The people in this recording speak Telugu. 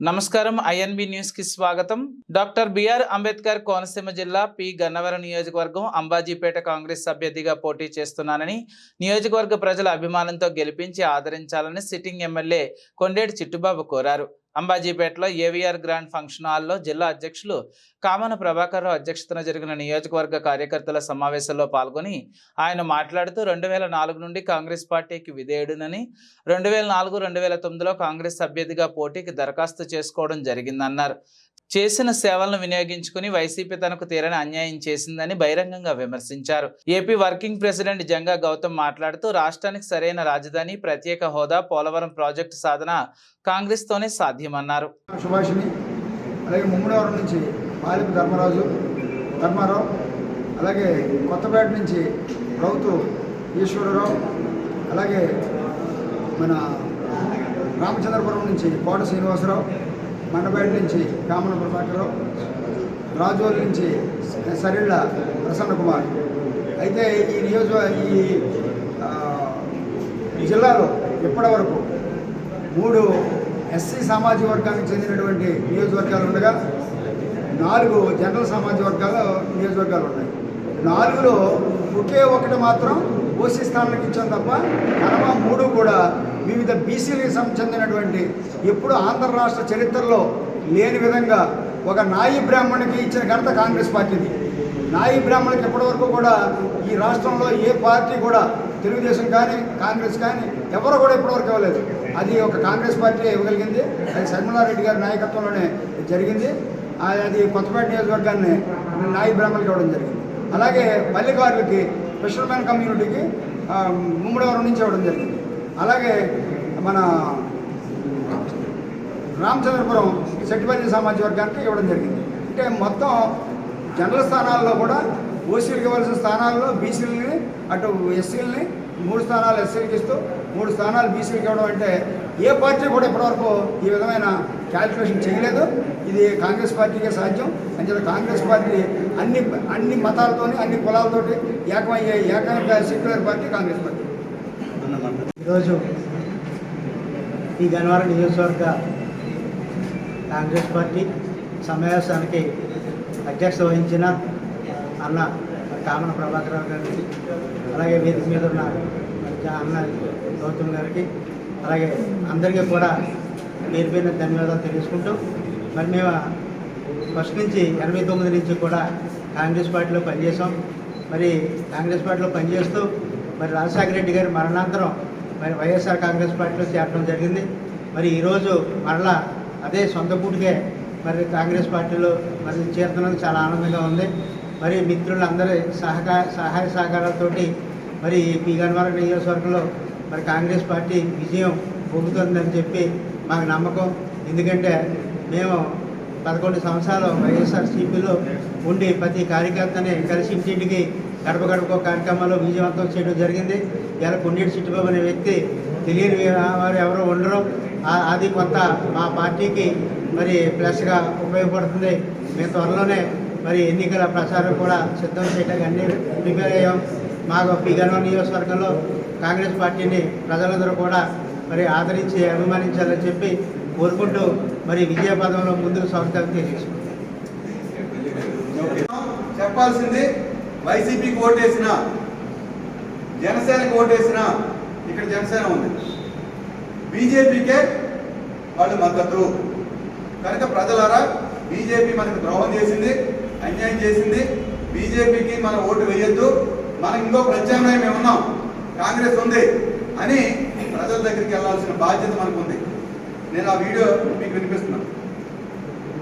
నమస్కారం ఐఎన్బి న్యూస్కి స్వాగతం. డాక్టర్ బిఆర్ అంబేద్కర్ కోనసీమ జిల్లా పి గన్నవరం నియోజకవర్గం అంబాజీపేట కాంగ్రెస్ అభ్యర్థిగా పోటీ చేస్తున్నానని నియోజకవర్గ ప్రజల అభిమానంతో గెలిపించి ఆదరించాలని సిట్టింగ్ ఎమ్మెల్యే కొండేటి చిట్టుబాబు కోరారు. అంబాజీపేటలో ఏవిఆర్ గ్రాండ్ ఫంక్షన్ హాల్లో జిల్లా అధ్యక్షులు కామన ప్రభాకర్ అధ్యక్షతన జరిగిన నియోజకవర్గ కార్యకర్తల సమావేశంలో పాల్గొని ఆయన మాట్లాడుతూ రెండు వేల నాలుగు నుండి కాంగ్రెస్ పార్టీకి విధేయుడునని రెండు వేల నాలుగు రెండు వేల తొమ్మిదిలో కాంగ్రెస్ అభ్యర్థిగా పోటీకి దరఖాస్తు చేసుకోవడం జరిగిందన్నారు. చేసిన సేవలను వినియోగించుకుని వైసీపీ తనకు తీరని అన్యాయం చేసిందని బహిరంగంగా విమర్శించారు. AP working president Janga Gautam మాట్లాడుతూ రాష్ట్రానికి సరైన రాజధాని ప్రత్యేక హోదా పోలవరం ప్రాజెక్టు సాధన కాంగ్రెస్తోనే సాధ్యమన్నారు. అలాగే ముమ్మడివరం నుంచి పాలిపి ధర్మరాజు ధర్మారావు అలాగే కొత్తపేట నుంచి రౌతు ఈశ్వరరావు అలాగే మన రామచంద్రపురం నుంచి కోట శ్రీనివాసరావు మండపేట నుంచి కామన ప్రభాకరరావు రాజోల్ నుంచి సరిళ్ళ ప్రసన్న కుమార్. అయితే ఈ నియోజక ఈ జిల్లాలో ఇప్పటివరకు మూడు ఎస్సీ సామాజిక వర్గానికి చెందినటువంటి నియోజకవర్గాలు ఉండగా నాలుగు జనరల్ సామాజిక వర్గాలు నియోజకవర్గాలు ఉన్నాయి. నాలుగులో ఒకే ఒకటి మాత్రం ఓసీ స్థానానికి ఇచ్చాం తప్ప కనవ మూడు కూడా వివిధ బీసీలకు సం- చెందినటువంటి ఎప్పుడు ఆంధ్ర రాష్ట్ర చరిత్రలో లేని విధంగా ఒక నాయి బ్రాహ్మణునికి ఇచ్చిన ఘనత కాంగ్రెస్ పార్టీది. నాయి బ్రాహ్మణుకి ఇప్పటివరకు కూడా ఈ రాష్ట్రంలో ఏ పార్టీ కూడా తెలుగుదేశం కానీ కాంగ్రెస్ కానీ ఎవరు కూడా ఇప్పటివరకు ఇవ్వలేదు. అది ఒక కాంగ్రెస్ పార్టీ ఇవ్వగలిగింది. అది శర్మలారెడ్డి గారి నాయకత్వంలోనే జరిగింది. అది కొత్తపేట నియోజకవర్గాన్ని నాయి బ్రాహ్మణులకి ఇవ్వడం జరిగింది. అలాగే పల్లెకారులకి ఫిషర్మెన్ కమ్యూనిటీకి ఆ, నుంచి ఇవ్వడం జరిగింది. అలాగే మన రామచంద్రపురం సెట్టిపల్లి సామాజిక వర్గానికి ఇవ్వడం జరిగింది. అంటే మొత్తం జనరల్ స్థానాల్లో కూడా ఓసీలకు ఇవ్వాల్సిన స్థానాల్లో బీసీలని అటు ఎస్సీలని మూడు స్థానాలు ఎస్సీలకు ఇస్తూ మూడు స్థానాలు బీసీలకు ఇవ్వడం అంటే ఏ పార్టీ కూడా ఇప్పటివరకు ఈ విధమైన క్యాల్కులేషన్ చేయలేదు. ఇది కాంగ్రెస్ పార్టీకే సాధ్యం. అంచేత కాంగ్రెస్ పార్టీ అన్ని అన్ని మతాలతోని అన్ని కులాలతోటి ఏకమయ్యే ఏకైక సెక్యులర్ పార్టీ కాంగ్రెస్ పార్టీ. ఈరోజు ఈ గన్నవరం నియోజకవర్గ కాంగ్రెస్ పార్టీ సమావేశానికి అధ్యక్ష వహించిన అన్న కామన ప్రభాకర్ గారికి అలాగే వేదిక మీద ఉన్న అన్న గౌతమ్ గారికి అలాగే అందరికీ కూడా పేరు ధన్యవాదాలు తెలుసుకుంటూ మరి మేము ఫస్ట్ నుంచి ఎనభై తొమ్మిది నుంచి కూడా కాంగ్రెస్ పార్టీలో పనిచేసాం మరి కాంగ్రెస్ పార్టీలో పనిచేస్తూ మరి రాజశేఖర రెడ్డి గారి మరణాంతరం మరి వైఎస్ఆర్ కాంగ్రెస్ పార్టీలో చేరడం జరిగింది. మరి ఈరోజు మరలా అదే సొంత పూటికే మరి కాంగ్రెస్ పార్టీలో మరి చేరుతున్నందుకు చాలా ఆనందంగా ఉంది. మరి మిత్రులందరి సహకార సహాయ సహకారాలతోటి మరి ఈ గన్నవరం నియోజకవర్గంలో మరి కాంగ్రెస్ పార్టీ విజయం పొందుతుందని చెప్పి మాకు నమ్మకం. ఎందుకంటే మేము పదకొండు సంవత్సరాలు వైఎస్ఆర్సీపీలో ఉండి ప్రతి కార్యకర్తని కలిసి ఇంటింటికి గడప గడప కార్యక్రమాల్లో విజయవంతం చేయడం జరిగింది. ఇలా కొండేటి చిట్టుబాబు అనే వ్యక్తి తెలియని వారు ఎవరు ఉండరు. ఆ- అది కొంత మా పార్టీకి మరి ప్లస్గా ఉపయోగపడుతుంది. మేము త్వరలోనే మరి ఎన్నికల ప్రచారం కూడా సిద్ధం చేయడానికి అన్ని ప్రిపేర్ అయ్యాం. మాకు పిగనో నియోజకవర్గంలో కాంగ్రెస్ పార్టీని ప్రజలందరూ కూడా మరి ఆదరించి అభిమానించాలని చెప్పి కోరుకుంటూ మరి విజయ పదంలో ముందుకు సాగుతామని తెలియజేసుకుంటాం చెప్పాల్సింది వైసీపీకి ఓటేసిన జనసేనకి ఓటేసిన ఇక్కడ జనసేన ఉంది. బీజేపీకే వాళ్ళు మద్దతు. కనుక ప్రజలారా బీజేపీ మనకు ద్రోహం చేసింది అన్యాయం చేసింది. బీజేపీకి మనం ఓటు వేయొద్దు. మనకి ఇంకో ప్రత్యామ్నాయం ఏమున్నాం ఉన్నాం. కాంగ్రెస్ ఉంది అని ప్రజల దగ్గరికి వెళ్ళాల్సిన బాధ్యత మనకు ఉంది నేను ఆ వీడియో మీకు వినిపిస్తున్నాను.